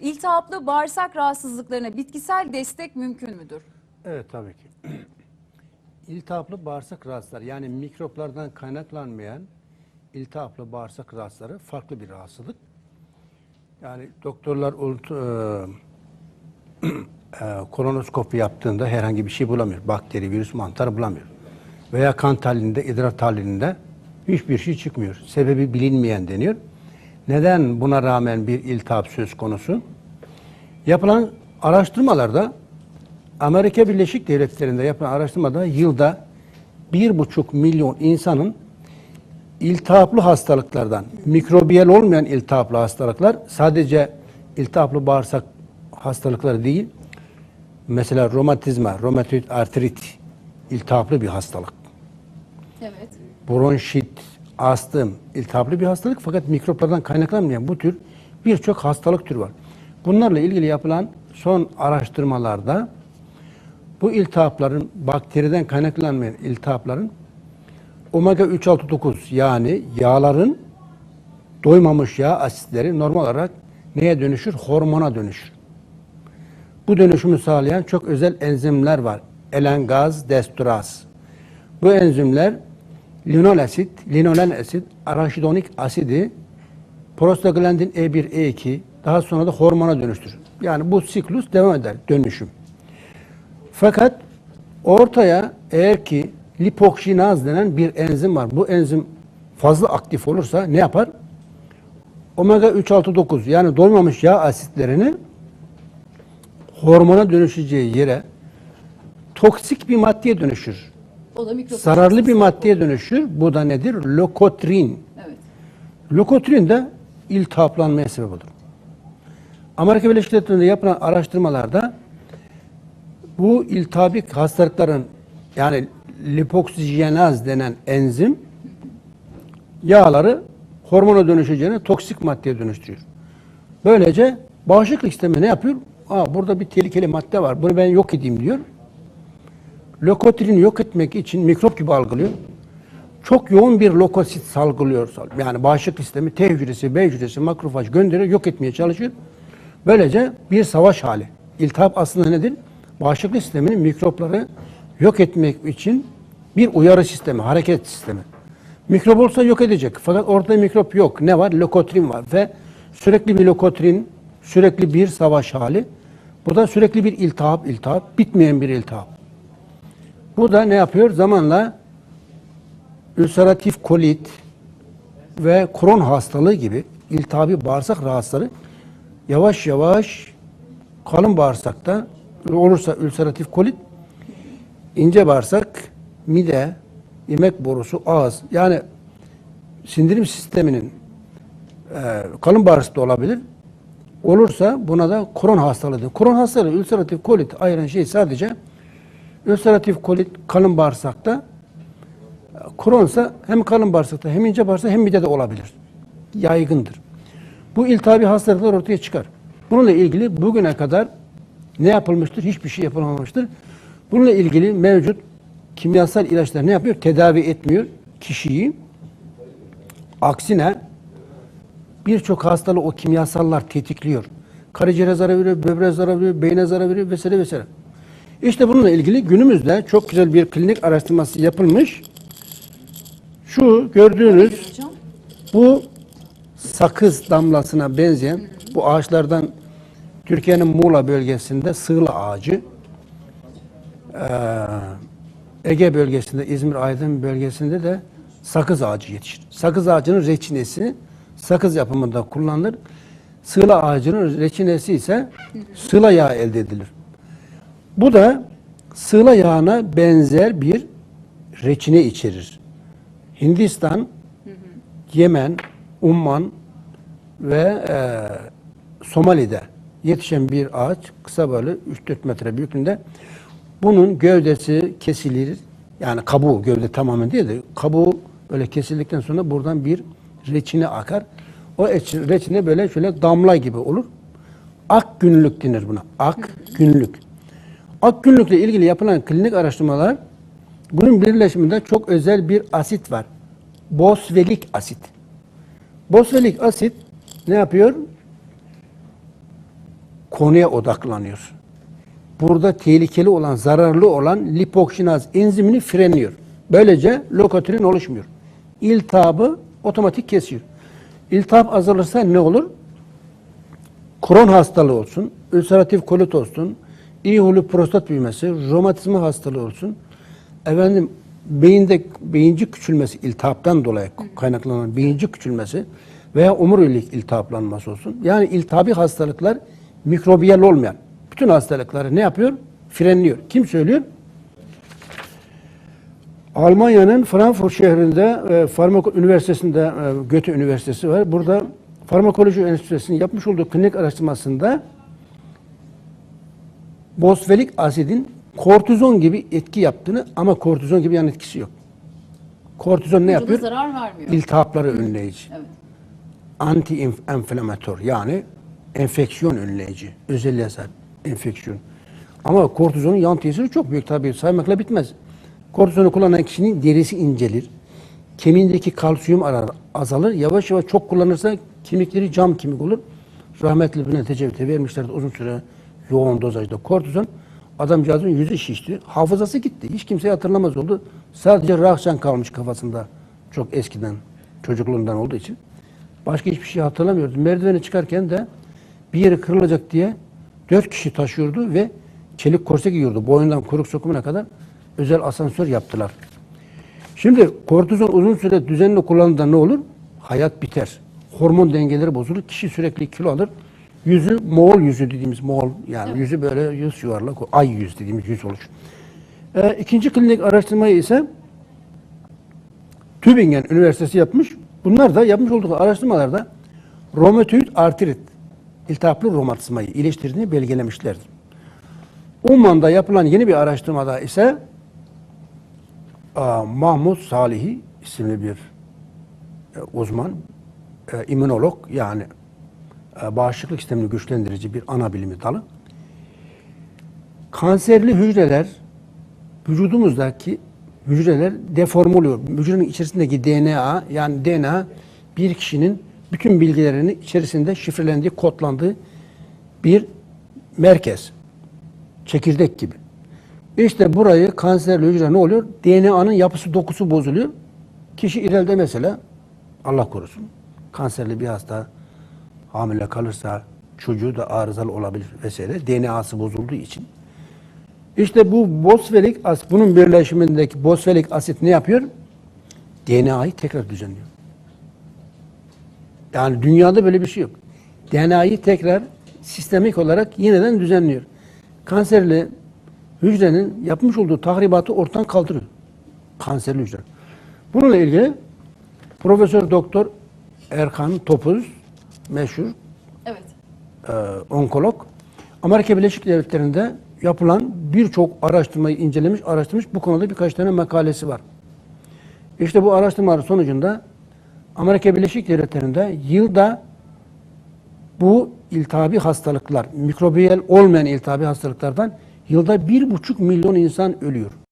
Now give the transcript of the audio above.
İltihaplı bağırsak rahatsızlıklarına bitkisel destek mümkün müdür? Evet tabii ki. İltihaplı bağırsak rahatsızları yani mikroplardan kaynaklanmayan iltihaplı bağırsak rahatsızları farklı bir rahatsızlık. Yani doktorlar e, e, kolonoskopi yaptığında herhangi bir şey bulamıyor. Bakteri, virüs, mantar bulamıyor. Veya kan tahlilinde, idrar tahlilinde hiçbir şey çıkmıyor. Sebebi bilinmeyen deniyor. Neden buna rağmen bir iltihap söz konusu? Yapılan araştırmalarda Amerika Birleşik Devletleri'nde yapılan araştırmada yılda bir buçuk milyon insanın iltihaplı hastalıklardan, mikrobiyel olmayan iltihaplı hastalıklar sadece iltihaplı bağırsak hastalıkları değil, mesela romatizma, romatoid artrit iltihaplı bir hastalık. Evet. Bronşit, astım, iltihaplı bir hastalık fakat mikroplardan kaynaklanmayan bu tür birçok hastalık türü var. Bunlarla ilgili yapılan son araştırmalarda bu iltihapların, bakteriden kaynaklanmayan iltihapların omega 3 6 9 yani yağların doymamış yağ asitleri normal olarak neye dönüşür? Hormona dönüşür. Bu dönüşümü sağlayan çok özel enzimler var. Elengaz, desturaz. Bu enzimler linol asit, linolen asit, araşidonik asidi, prostaglandin E1, E2 daha sonra da hormona dönüştürür. Yani bu siklus devam eder, dönüşüm. Fakat ortaya eğer ki lipoksinaz denen bir enzim var. Bu enzim fazla aktif olursa ne yapar? Omega 3 6 9 yani doymamış yağ asitlerini hormona dönüşeceği yere toksik bir maddeye dönüşür. O da mikrop. Zararlı bir maddeye dönüşür. Bu da nedir? Lokotrin. Evet. Lokotrin de iltihaplanmaya sebep olur. Amerika Birleşik Devletleri'nde yapılan araştırmalarda bu iltihabik hastalıkların yani lipoksijenaz denen enzim yağları hormona dönüşeceğine toksik maddeye dönüştürüyor. Böylece bağışıklık sistemi ne yapıyor? Aa, burada bir tehlikeli madde var. Bunu ben yok edeyim diyor. Lokotrini yok etmek için mikrop gibi algılıyor. Çok yoğun bir lokosit salgılıyor. Yani bağışıklık sistemi T hücresi, B hücresi, makrofaj gönderiyor, yok etmeye çalışıyor. Böylece bir savaş hali. İltihap aslında nedir? Bağışıklık sisteminin mikropları yok etmek için bir uyarı sistemi, hareket sistemi. Mikrop olsa yok edecek. Fakat ortada mikrop yok. Ne var? Lokotrin var ve sürekli bir lokotrin, sürekli bir savaş hali. Bu da sürekli bir iltihap, iltihap, bitmeyen bir iltihap. Bu da ne yapıyor? Zamanla ülseratif kolit ve kron hastalığı gibi iltihabi bağırsak rahatsızları yavaş yavaş kalın bağırsakta olursa ülseratif kolit ince bağırsak, mide, yemek borusu, ağız yani sindirim sisteminin e, kalın bağırsakta olabilir. Olursa buna da kron hastalığı. Kron hastalığı ülseratif kolit ayıran şey sadece ülseratif kolit kalın bağırsakta Kronsa hem kalın bağırsakta hem ince bağırsakta hem midede olabilir. Yaygındır. Bu iltihabi hastalıklar ortaya çıkar. Bununla ilgili bugüne kadar ne yapılmıştır? Hiçbir şey yapılmamıştır. Bununla ilgili mevcut kimyasal ilaçlar ne yapıyor? Tedavi etmiyor kişiyi. Aksine birçok hastalığı o kimyasallar tetikliyor. Karaciğere zarar veriyor, böbreğe zarar veriyor, beyne zarar veriyor vesaire vesaire. İşte bununla ilgili günümüzde çok güzel bir klinik araştırması yapılmış. Şu gördüğünüz bu sakız damlasına benzeyen bu ağaçlardan Türkiye'nin Muğla bölgesinde sığla ağacı, Ege bölgesinde, İzmir Aydın bölgesinde de sakız ağacı yetişir. Sakız ağacının reçinesi sakız yapımında kullanılır. Sığla ağacının reçinesi ise sığla yağı elde edilir. Bu da sığla yağına benzer bir reçine içerir. Hindistan, Yemen, Umman ve e, Somali'de yetişen bir ağaç kısa böyle 3-4 metre büyüklüğünde. Bunun gövdesi kesilir. Yani kabuğu, gövde tamamen değil de kabuğu böyle kesildikten sonra buradan bir reçine akar. O eç- reçine böyle şöyle damla gibi olur. Ak günlük denir buna. Ak günlük. Ak günlükle ilgili yapılan klinik araştırmalar bunun birleşiminde çok özel bir asit var. Bosvelik asit. Bosvelik asit ne yapıyor? konuya odaklanıyor. Burada tehlikeli olan, zararlı olan lipoksinaz enzimini frenliyor. Böylece lokotrin oluşmuyor. İltihabı otomatik kesiyor. İltihap azalırsa ne olur? Kron hastalığı olsun, ülseratif kolit olsun, huylu prostat büyümesi, romatizma hastalığı olsun, efendim beyinde beyincik küçülmesi, iltihaptan dolayı kaynaklanan beyincik küçülmesi veya omurilik iltihaplanması olsun. Yani iltihabi hastalıklar mikrobiyal olmayan bütün hastalıkları ne yapıyor? Frenliyor. Kim söylüyor? Almanya'nın Frankfurt şehrinde e, Farmako Üniversitesi'nde e, Goethe Üniversitesi var. Burada Farmakoloji Enstitüsü'nün yapmış olduğu klinik araştırmasında bosfelik asidin kortizon gibi etki yaptığını ama kortizon gibi yan etkisi yok. Kortizon ne yapıyor? zarar vermiyor. İltihapları önleyici. Evet. Anti-inflamatör yani enfeksiyon önleyici. Özelliğe sahip enfeksiyon. Ama kortizonun yan tesiri çok büyük tabii saymakla bitmez. Kortizonu kullanan kişinin derisi incelir. Kemiğindeki kalsiyum arar, azalır. Yavaş yavaş çok kullanırsa kemikleri cam kemik olur. Rahmetli Bülent Ecevit'e vermişlerdi uzun süre yoğun dozajda kortizon. Adamcağızın yüzü şişti. Hafızası gitti. Hiç kimseyi hatırlamaz oldu. Sadece Rahşan kalmış kafasında. Çok eskiden, çocukluğundan olduğu için. Başka hiçbir şey hatırlamıyordu. Merdivene çıkarken de bir yeri kırılacak diye dört kişi taşıyordu ve çelik korse giyiyordu. Boyundan kuyruk sokumuna kadar özel asansör yaptılar. Şimdi kortizon uzun süre düzenli kullanıldığında ne olur? Hayat biter. Hormon dengeleri bozulur. Kişi sürekli kilo alır. Yüzü Moğol yüzü dediğimiz Moğol yani yüzü böyle yüz yuvarlak ay yüz dediğimiz yüz olur. Ee, ikinci klinik araştırmayı ise Tübingen Üniversitesi yapmış. Bunlar da yapmış olduğu araştırmalarda romatoid artrit, iltihaplı romatizmayı iyileştirdiğini belgelemişlerdir. Umman'da yapılan yeni bir araştırmada ise Mahmut Salihi isimli bir e, uzman, e, immünolog yani e, bağışıklık sistemini güçlendirici bir ana bilimi dalı. Kanserli hücreler vücudumuzdaki hücreler deforme oluyor. Hücrenin içerisindeki DNA yani DNA bir kişinin bütün bilgilerini içerisinde şifrelendiği, kodlandığı bir merkez. Çekirdek gibi. İşte burayı kanserli hücre ne oluyor? DNA'nın yapısı dokusu bozuluyor. Kişi ileride mesela Allah korusun kanserli bir hasta hamile kalırsa çocuğu da arızalı olabilir vesaire. DNA'sı bozulduğu için. İşte bu bosfelik asit, bunun birleşimindeki bosfelik asit ne yapıyor? DNA'yı tekrar düzenliyor. Yani dünyada böyle bir şey yok. DNA'yı tekrar sistemik olarak yeniden düzenliyor. Kanserli hücrenin yapmış olduğu tahribatı ortadan kaldırıyor. Kanserli hücre. Bununla ilgili Profesör Doktor Erkan Topuz meşhur Evet. e, onkolog Amerika Birleşik Devletleri'nde yapılan birçok araştırmayı incelemiş, araştırmış. Bu konuda birkaç tane makalesi var. İşte bu araştırmalar sonucunda Amerika Birleşik Devletleri'nde yılda bu iltihabi hastalıklar, mikrobiyal olmayan iltihabi hastalıklardan yılda bir buçuk milyon insan ölüyor.